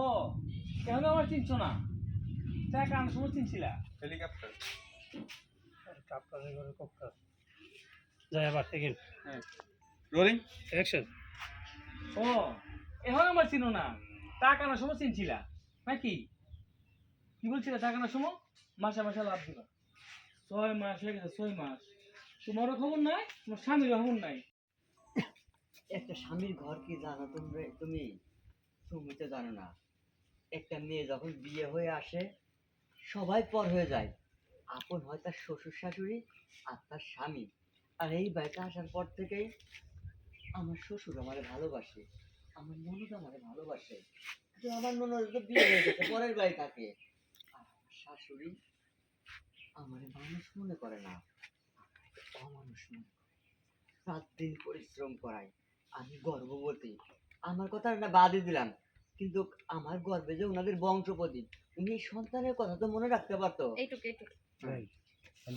ও কেন আমার চিনছো না? টাকা আনার সময় চিনছিলা। হেলিকপ্টার। কাপ্তানের ঘরে কপ্তার যাই আবার সেকেন্ড রোলিং? অ্যাকশন ও এখন আমার চিনো না। টাকা আনার সময় চিনছিলা নাকি? কি বলছিলে টাকা আনার সময় মাসে মাসে লাভ দিবা। ছয় মাস হয়ে গেছে ছয় মাস। তোমারও খবর নাই তোমার স্বামীরও খবর নাই। একটা স্বামীর ঘর কি জানো তোমরা? তুমি? তুমি তো জানো না। একটা মেয়ে যখন বিয়ে হয়ে আসে, সবাই পর হয়ে যায়। আপন হয় তার শ্বশুর শাশুড়ি আর তার স্বামী। আর এই বাড়িতে আসার পর থেকেই আমার শ্বশুর আমারে ভালোবাসে, আমার ননদ আমারে ভালোবাসে। কিন্তু আমার ননদ তো বিয়ে হয়ে গেছে, পরের বাড়ি থাকে আর আমার শাশুড়ি আমারে মানুষ মনে করে না অমানুষ মনে করে। রাত দিন পরিশ্রম করায়, আমি গর্ভবতী। আমার কথা না বাদই দিলাম। কিন্তু আমার গর্বে যে ওনাদের বংশপতি উনি সন্তানের কথা তো মনে রাখতে পারতো। এইটুকু এইটুকু।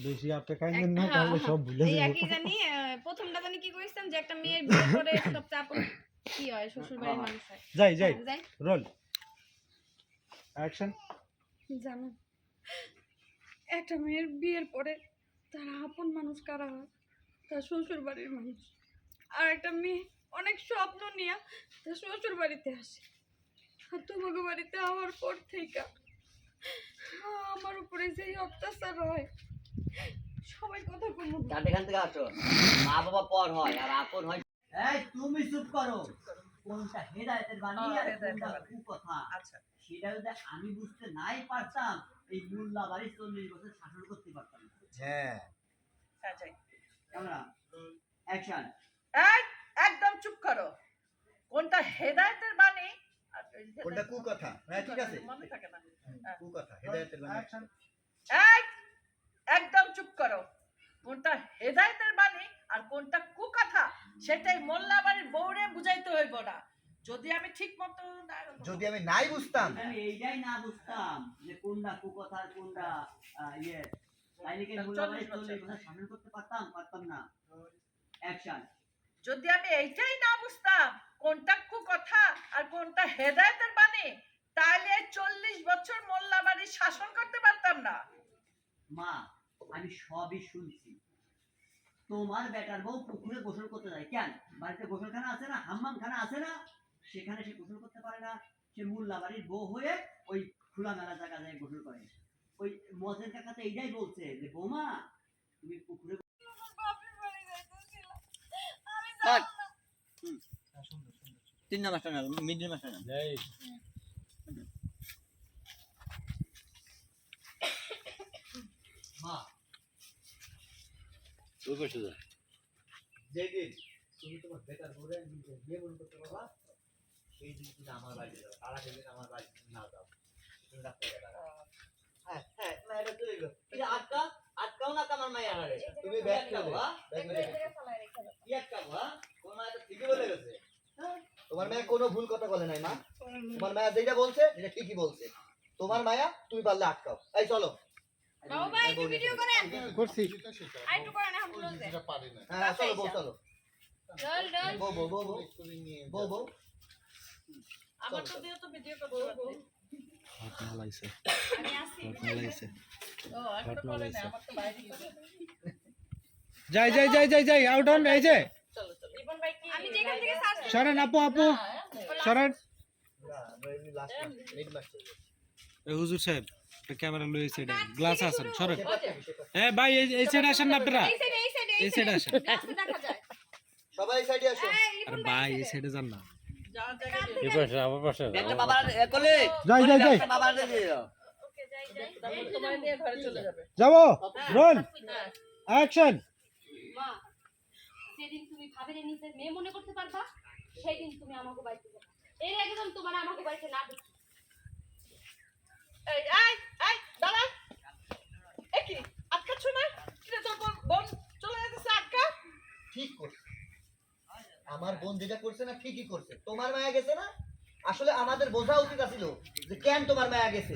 বেশি আপনি খাইবেন না হ্যাঁ, তাহলে হ্যাঁ। সব ভুলে এই একই জানি প্রথমটা জানি কি যে একটা মেয়ের বিয়ে করে সব চাপন কি হয় শ্বশুর বাড়ির মানুষ হয়। যাই যাই হ্যাঁ, রোল। অ্যাকশন জানো একটা মেয়ের বিয়ের পরে তার আপন মানুষ কারা হয়? তার শ্বশুর বাড়ির মানুষ। আর একটা মেয়ে অনেক স্বপ্ন নিয়ে তার শ্বশুর বাড়িতে আসে। তোমাকে বাড়িতে আমার পর থেকে আমার উপরে যেই অত্যাচার হয় সবাই কথা কমু তার এখান থেকে আসো। মা বাবা পর হয় আর আপন হয় এই তুমি চুপ করো। কোনটা হেদায়েতের বাণী আর কোনটা কুকথা? আচ্ছা। সেটা যদি আমি বুঝতে নাই পারতাম এই মোল্লা বাড়ি চল্লিশ বছর শাসন করতে পারতাম না। হ্যাঁ। হ্যাঁ ক্যামেরা অ্যাকশন একদম চুপ করো। কোনটা হেদায়েতের হেদায়েত- কোনটা কুকথা? হ্যাঁ ঠিক আছে। মনে থাকে না। হ্যাঁ। কুকথা হেদায়েতের বাণী এই, একদম চুপ করো। কোনটা হেদায়েতের বাণী আর কোনটা কুকথা সেটাই মোল্লা বাড়ির বউরে বুঝাইতে হইব না। যদি আমি ঠিক মতো যদি আমি নাই বুঝতাম। আমি এইটাই না বুঝতাম যে কোনটা কুকথা আর কোনটা ইয়ে। তাইলে কি মোল্লা বাড়ি চল্লিশ। চল্লিশ বছর। করতে পারতাম? পারতাম না। অ্যাকশন যদি আমি এইটাই না বুঝতাম কোনটা কুকথা আর কোনটা হেদায়েতের বাণী তাহলে চল্লিশ বছর মোল্লা বাড়ি শাসন করতে পারতাম না। মা, আমি সবই শুনছি। তোমার বেটার বউ পুকুরে গোসল করতে যায়। কেন? বাড়িতে গোসলখানা আছে না? হাম্মাম খানা আছে না? সেখানে সে গোসল করতে পারে না। সে মোল্লা বাড়ির বউ হয়ে ওই খোলা মেলা জায়গা যায় গোসল করে। ওই মজের কাকা তো এইটাই বলছে যে, বৌমা, তুমি পুকুরে তিন না মাস্টার না মিডিল মাস্টার না মা। যেদিন তুমি তোমার বেটার নিজে বিয়ে মনে করতে পারবা সেই দিন তুমি আমার বাড়ি যাও। তারা সেদিন আমার বাড়ি না যাও। তুমি হ্যাঁ হ্যাঁ মায়েরা চলে গেল আটকা আটকাও না আমার মায়ের তুমি ব্যাগ খাব হ্যাঁ? ব্যাগ মেরে কি আটকাবো হ্যাঁ কোন মায়ের তো ঠিকই বলে গেছে হ্যাঁ? তোমার মায়ের কোনো ভুল কথা বলে নাই মা। তোমার মায়া যেটা বলছে এটা ঠিকই বলছে। তোমার মায়া তুমি পারলে আটকাও। এই চলো। করছি। হ্যাঁ চলো বউ চলো। বউ বউ বউ বউ। বউ আমার তো দিয়ে তো ভিডিও করতে। যাই যাই যাই যাই যাই আউট অন এই যে। সরেন আপু আপু। সরেন। এই হুজুর সাহেব ক্যামেরা লই সাইডে গ্লাস আছেন সরেন। এ ভাই এই সাইডে আসেন না আপনারা। এই সাইডে এই সাইডে এই সাইডে আসেন। যায়। সবাই সাইডে আসো। হ্যাঁ আরে ভাই এই সাইডে যান না। এই পাশে আমার পাশে। কোলে? যাই যাই যাই। যাই যাই। যাবে। যাব? রোল। হ্যাঁ। অ্যাকশন যেদিন তুমি ভাবিরে নিজের মেয়ে মনে করতে পারবা সেদিন তুমি আমাকে বাড়িতে যাবে। এর একদম তোমার আমাকে বাড়িতে না দেখি এই এই এই দাঁড়া এ কি আটকাচ্ছ না? কিরে তোর বোন- চলে যেতেছে আটকা? ঠিক করছে। আমার বোন যেটা করছে না ঠিকই করছে। তোমার মায়া গেছে না? আসলে আমাদের বোঝা উচিত ছিল যে কেন তোমার মায়া গেছে?